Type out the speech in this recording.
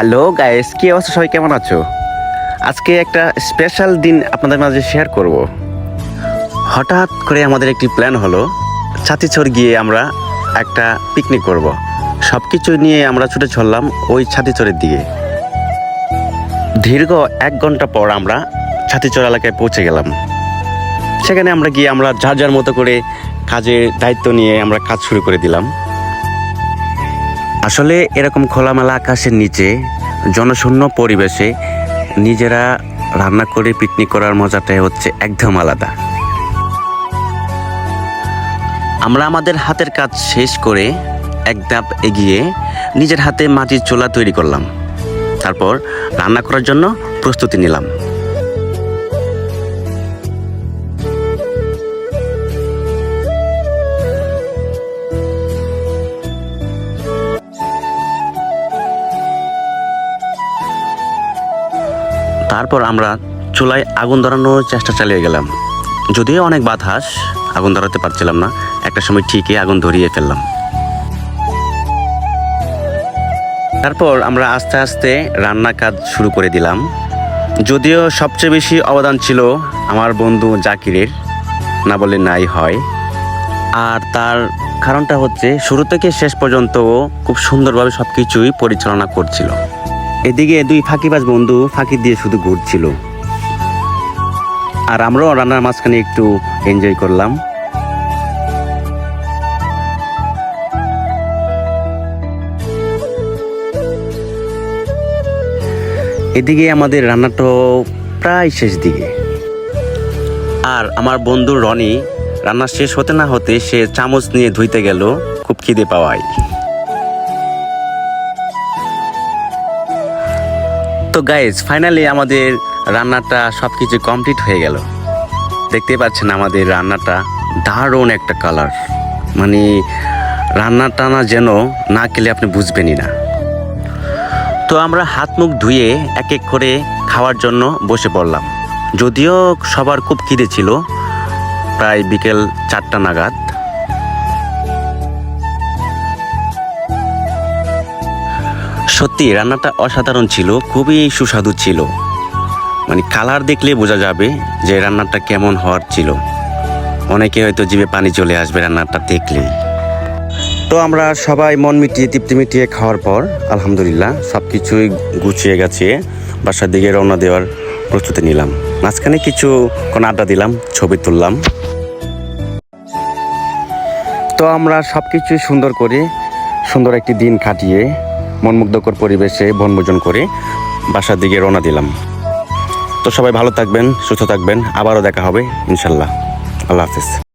Hello guys, কি অবস্থা? সবাই কেমন আছো? আজকে একটা স্পেশাল দিন আপনাদের মাঝে শেয়ার করব। হঠাৎ করে আমাদের একটি প্ল্যান হলো, ছাতিছড় গিয়ে আমরা একটা পিকনিক করব। সব কিছু নিয়ে আমরা ছুটে চললাম ওই ছাতিছড়ের দিকে। দীর্ঘ এক ঘণ্টা পর আমরা ছাতিচর এলাকায় পৌঁছে গেলাম। সেখানে আমরা গিয়ে আমরা যার যার মতো করে কাজের দায়িত্ব নিয়ে আমরা কাজ শুরু করে দিলাম। আসলে এরকম খোলামেলা আকাশের নিচে, জনশূন্য পরিবেশে নিজেরা রান্না করে পিকনিক করার মজাটাই হচ্ছে একদম আলাদা। আমরা আমাদের হাতের কাজ শেষ করে এক ধাপ এগিয়ে নিজের হাতে মাটির চোলা তৈরি করলাম। তারপর রান্না করার জন্য প্রস্তুতি নিলাম। তারপর আমরা চুলায় আগুন ধরানোর চেষ্টা চালিয়ে গেলাম। যদিও অনেক বাতাস আগুন ধরাতে পারছিলাম না। একটা সময় ঠিকই আগুন ধরিয়ে ফেললাম। তারপর আমরা আস্তে আস্তে রান্না কাজ শুরু করে দিলাম। যদিও সবচেয়ে বেশি অবদান ছিল আমার বন্ধু জাকিরের, না বলে নাই হয়। আর তার কারণটা হচ্ছে, শুরু থেকে শেষ পর্যন্ত খুব সুন্দরভাবে সব কিছুই পরিচালনা করছিল। এদিকে দুই ফাঁকিবাজ বন্ধু ফাঁকি দিয়ে শুধু ঘুরছিল। আর আমরাও রান্নার মাঝখানে একটু এনজয় করলাম। এদিকে আমাদের রান্নাটাও প্রায় শেষ দিকে। আর আমার বন্ধু রনি রান্না শেষ হতে না হতে সে চামচ নিয়ে ধুইতে গেল, খুব খিদে পাওয়ায়। তো গাইজ ফাইনালি আমাদের রান্নাটা সব কিছু কমপ্লিট হয়ে গেল। দেখতে পাচ্ছেন আমাদের রান্নাটা দারুণ একটা কালার মানে রান্নাটা না যেন না খেলে আপনি বুঝবেনই না। তো আমরা হাত মুখ ধুয়ে এক এক করে খাওয়ার জন্য বসে পড়লাম। যদিও সবার খুব খিদে ছিল, প্রায় বিকেল চারটা নাগাদ। সত্যি রান্নাটা অসাধারণ ছিল, খুবই সুস্বাদু ছিল। মানে কালার দেখলে বোঝা যাবে যে রান্নাটা কেমন হওয়ার ছিল। অনেকে হয়তো জিভে পানি চলে আসবে রান্নাটা দেখলেই তো আমরা সবাই মন মিটিয়ে, তৃপ্তি মিটিয়ে খাওয়ার পর, আলহামদুলিল্লাহ সব কিছুই গুছিয়ে গেছে বাসার দিকে রওনা দেওয়ার প্রস্তুতি নিলাম। মাঝখানে কিছু কোন আড্ডা দিলাম, ছবি তুললাম। তো আমরা সব কিছু সুন্দর করে সুন্দর একটি দিন কাটিয়ে মনমুগ্ধকর পরিবেশে বনভোজন করে বাসার দিকে রওনা দিলাম। তো সবাই ভালো থাকবেন, সুস্থ থাকবেন, আবারও দেখা হবে, ইনশাল্লাহ। আল্লাহ হাফিজ।